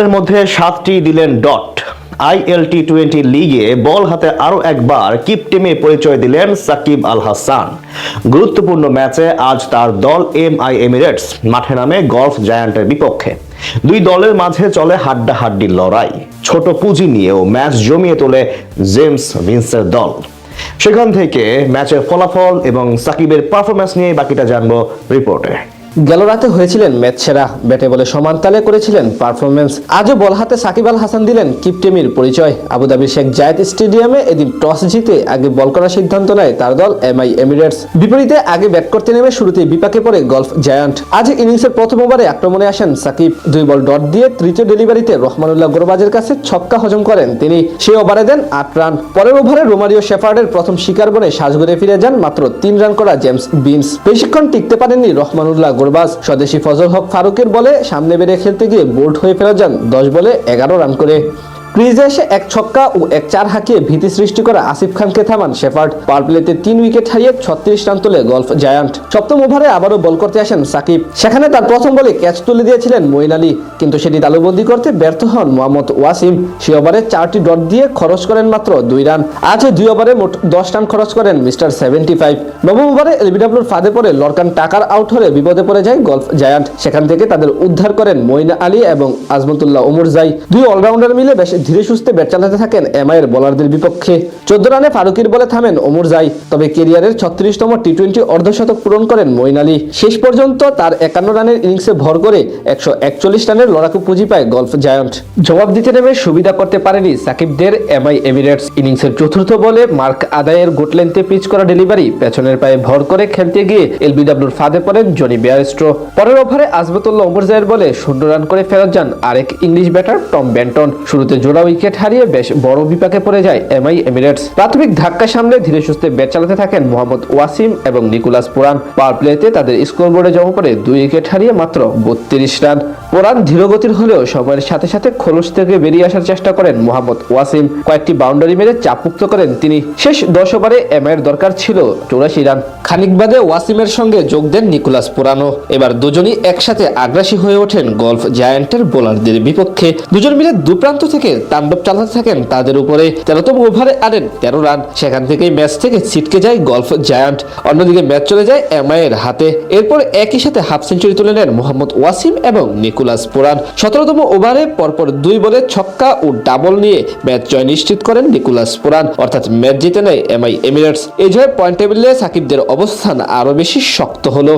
এর মধ্যে সাতটি দিলেন ডট। আইএলটি টোয়েন্টি লিগে বল হাতে আরও একবার কিপ টিমে পরিচয় দিলেন সাকিব আল হাসান। গুরুত্বপূর্ণ ম্যাচে আজ তার দল এম আই এমিরেটস মাঠে নামে গলফ জায়ান্টের বিপক্ষে। দুই দলের মাঝে চলে হাড্ডাহাড্ডি লড়াই। ছোট পুঁজি নিয়েও ম্যাচ জমিয়ে তোলে জেমস ভিন্সের দল। সেখান থেকে ম্যাচের ফলাফল এবং সাকিবের পারফরম্যান্স নিয়ে বাকিটা জানব রিপোর্টে। গেল রাতে হয়েছিলেন ম্যাচ সেরা। ব্যাটে বলে সমান তালে করেছিলেন পারফরমেন্স আজও বল হাতে সাকিব আল হাসান দিলেন কিপটেমির পরিচয়। আবুধাবির শেখ জায়েদ স্টেডিয়ামে এদিন টস জিতে আগে বল করার সিদ্ধান্ত নেয় তার দল এমআই এমিরেটস। বিপরীতে আগে ব্যাট করতে নেমে শুরুতে বিপাকে পড়ে গলফ জায়ান্ট। আজ ইনিংসের প্রথম ওভারে আক্রমণে আসেন সাকিব। দুই বল ডট দিয়ে তৃতীয় ডেলিভারিতে রহমানুল্লাহ গোরবাজের কাছে ছক্কা হজম করেন তিনি। সেই ওভারে দেন আট রান। পরের ওভারে রোমারিও শেফার্ডের প্রথম শিকার বনে সাজগরে ফিরে যান মাত্র তিন রান করা জেমস বিমস বেশিক্ষণ টিকতে পারেননি রহমানুল্লাহ গোরবাজ স্বদেশি ফজল হক ফারুকের বলে সামনে বেড়ে খেলতে গিয়ে বোল্ড হয়ে ফেরা যান দশ বলে এগারো রান করে। ক্রিজে এসে এক ছক্কা ও এক চার হাঁকিয়ে ভীতি সৃষ্টি করা আসিফ খানকে থামান শেফার্ড। প্লেতে তিন উইকেট হারিয়ে ছত্রিশ রান তোলে গলফ জায়ান্ট। সপ্তম ওভারে আবারও বল করতে আসেন সাকিব। সেখানে তার প্রথম বলে ক্যাচ তুলে দিয়েছিলেন মঈন আলী। কিন্তু সেটি তালুবন্দি করতে ব্যর্থ হন মোহাম্মদ ওয়াসিম। সে ওভারে চারটি ডট দিয়ে খরচ করেন মাত্র দুই রান। আজ দুই ওভারে মোট দশ রান খরচ করেন মিস্টার সেভেন্টি ফাইভ। নবম ওভারে এলবিডব্লিউর ফাঁদে পড়ে লরকান টাকার আউট হলে বিপদে পড়ে যায় গলফ জায়ান্ট। সেখান থেকে তাদের উদ্ধার করেন মঈন আলী এবং আজমতুল্লাহ ওমর জাই। দুই অলরাউন্ডার মিলে বেশ ধীরে সুস্থে ব্যাট চালাতে থাকেন এমআই এর বোলারদের বিপক্ষে। চোদ্দ রানে ফারুকির বলে থামেন ওমর জাই, তবে কেরিয়ারের ছত্রিশতম টি টোয়েন্টি অর্ধশতক পূরণ করেন মঈন আলী। শেষ পর্যন্ত তার একান্ন রানের ইনিংসে ভর করে একশো একচল্লিশ রানের লড়াকু পুঁজি পায় গলফ জায়ান্ট। জবাব দিতে নেমে সুবিধা করতে পারেনি সাকিবদের এমআই এমিরেটস। ইনিংসের চতুর্থ বলে মার্ক আদায়ের গোট লেন্থে পিচ করা ডেলিভারি পেছনের পায়ে ভর করে খেলতে গিয়ে এলবিডব্লিউর ফাঁদে পড়েন জনি বেয়ারস্ট্রো। পরের ওভারে আজমতুল্লাহ ওমর জায়ের বলে শূন্য রান করে ফেরত যান আরেক ইংলিশ ব্যাটার টম ব্যান্টন শুরুতে জোড়া উইকেট হারিয়ে বেশ বড় বিপাকে পড়ে যায় এমআই এমিরেটস। প্রাথমিক ধাক্কা সামলে ধীরে সুস্থে ব্যাট চালাতে থাকেন মোহাম্মদ ওয়াসিম এবং নিকোলাস পুরান। পাওয়ার প্লেতে তাদের স্কোরবোর্ডে জমা পড়ে দুই উইকেট হারিয়ে মাত্র বত্রিশ রান। পুরান ধীরগতির হলেও সময়ের সাথে সাথে খোলস থেকে বেরিয়ে আসার চেষ্টা করেন মোহাম্মদ ওয়াসিম। কয়েকটি বাউন্ডারি মেরে চাপমুক্ত করেন তিনি। শেষ দশ ওভারে এমআইয়ের দরকার ছিল চৌরাশি রান। খানিক বাদে ওয়াসিমের সঙ্গে যোগ দেন নিকোলাস পুরানো এবার দুজনই একসাথে আগ্রাসী হয়ে ওঠেন গলফ জায়ান্টের বোলারদের বিপক্ষে। দুজন মিলে দুপ্রান্ত থেকে তাণ্ডব চালাতে থাকেন, তাদের উপরে তেরোতম ওভারে আনেন তেরো রান। সেখান থেকেই ম্যাচ থেকে ছিটকে যায় গল্ফ জায়ান্ট। অন্যদিকে ম্যাচ চলে যায় এমআইয়ের হাতে। এরপর একই সাথে হাফ সেঞ্চুরি তুলে নেন মোহাম্মদ ওয়াসিম এবং নিকোলাস পুরান। সতেরোতম ওভারে পরপর দুই বলে ছক্কা ও ডাবল নিয়ে ম্যাচ জয় নিশ্চিত করেন নিকোলাস পুরান। অর্থাৎ ম্যাচ জিতে নেয় এমআই এমিরেটস। এই জয়ে পয়েন্ট টেবিলে সাকিবদের অবস্থান আরও বেশি শক্ত হলো।